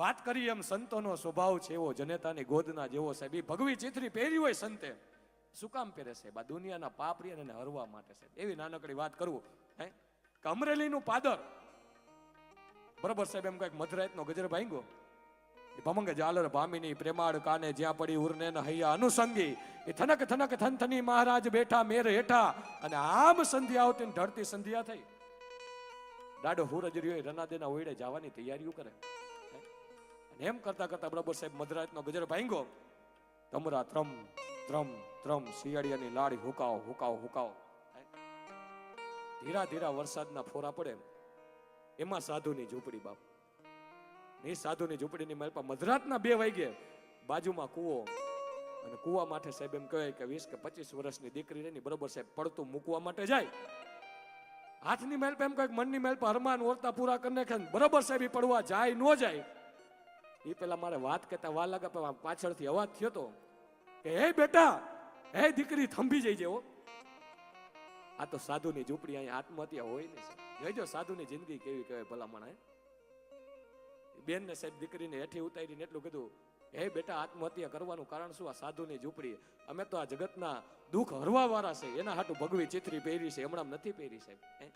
વાત કરી એમ સંતોનો સ્વભાવ છે એવો, જનેતાની ગોદના જેવો સાહેબ. એ ભગવી ચિત્રી પહેરી હોય સંતે. શું કામ પહેરે સાહેબ? આ દુનિયાના પાપરી અને હરવા માટે સાહેબ. એવી નાનકડી વાત કરું. હે? કમરેલીનું પાદર. બરોબર સાહેબ, એમ કંઈક મધરાતનો ગજર ભાંગ્યો. ભમંગ જાલર ભામીની પ્રેમાળ કાને જ્યાં પડી ઉરને હૈયા અનુસંગી. એ થનક થનક થનથની મહારાજ બેઠા મેર હેઠા. અને આમ સંધ્યા આવતી ને ઢળતી સંધ્યા થઈ. દાડો હુરજ રહ્યો રનાદેના ઓયડે જવાની તૈયારીઓ કરે. એમ કરતા કરતા બરાબર સાહેબ મધરાતનો ગજર ભાંગ્યો. તમરા ત્રમ ત્રમ ત્રમ શિયાળિયાની લાડી હુકાવો હુકાવો હુકાવો ધીરા ધીરા વરસાદના ફોરા પડે. એમાં સાધુની ઝૂંપડી બાપ. એ સાધુની ઝૂંપડીની માલપા મધરાતના બે વાગે બાજુમાં કૂવો. અને કૂવા માટે સાહેબ એમ કહેવાય કે વીસ કે પચીસ વર્ષની દીકરી રહી બરોબર સાહેબ પડતું મૂકવા માટે જાય. હાથની મેલ એમ કહે મનની મેલ પર હરમાન ઓરતા પૂરા કરી નાખે બરોબર સાહેબ પડવા જાય ન જાય. એ પેલા મારે વાત કરતા વાર લાગે પાછળથી અવાજ થયો તો કે, હે બેટા, હે દીકરી, થંભી જઈ જેવો આ તો સાધુની ઝૂંપડી અહીંયા આત્મહત્યા હોય ને જોઈજો, સાધુની જિંદગી કેવી કહેવાય ભલામણ બેન ને સાહેબ દીકરીને હેઠી ઉતારીને એટલું કીધું, હે બેટા, આત્મહત્યા કરવાનું કારણ શું આ સાધુની ઝૂંપડી અમે તો આ જગતના દુઃખ હરવા વાળા છે, એના હાટું ભગવી ચિત્રી પહેરી છે, હમણાં નથી પહેરી, સાહેબ?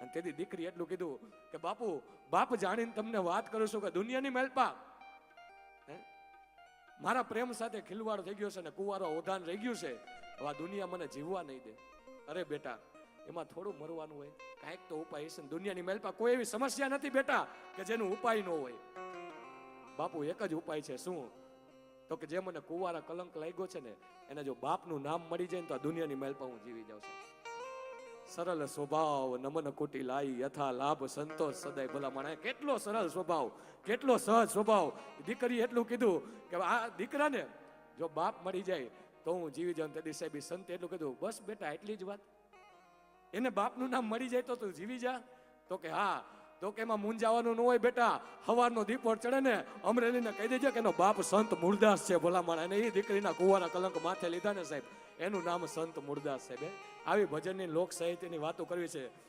અને તેથી દીકરી એટલું કીધું કે, બાપુ, બાપ જાણીને તમને વાત કરું છું કે દુનિયાની મેલપા? મારા પ્રેમ સાથે ખિલવાડ થઈ ગયો છે અને કુવારો ઓધાન રહી ગયું છે આ દુનિયા મને જીવવા નહીં દે. અરે બેટા, એમાં થોડું મરવાનું હોય. કાંઈક તો ઉપાય છે દુનિયાની મેલપા કોઈ એવી સમસ્યા નથી બેટા કે જેનું ઉપાય ન હોય. બાપુ, એક જ ઉપાય છે. શું? તો કે જે મને કુંવારા કલંક લાગ્યો છે ને, એને જો બાપનું નામ મળી જાય ને તો આ દુનિયાની મેલપા હું જીવી જાઉં છું. સરળ સ્વભાવ નમન કોટી લાઈ, યથા લાભ, સંતોષ સદાય. ભલા માણે કેટલો સરળ સ્વભાવ, કેટલો સહજ સ્વભાવ. દીકરી એટલું કીધું કે આ દીકરાને જો બાપ મળી જાય તો હું જીવી જાઉં. તે સાહેબ બી સંતે એટલું કીધું, બસ બેટા, એટલી જ વાત. એને બાપનું નામ મળી જાય તો તું જીવી જા. તો કે, હા તો કે એમાં મૂંઝાવાનું ન હોય બેટા. હવારનો દીપો ચડે ને, અમરેલીને કહી દેજો કે એનો બાપ સંત મૂળદાસ છે ભલા અને એ દીકરીના કુવાના કલંક માથે લીધા ને સાહેબ. એનું નામ સંત મૂળદાસ સાહેબ. આવી ભજનની લોક સાહિત્યની વાતો કરવી છે.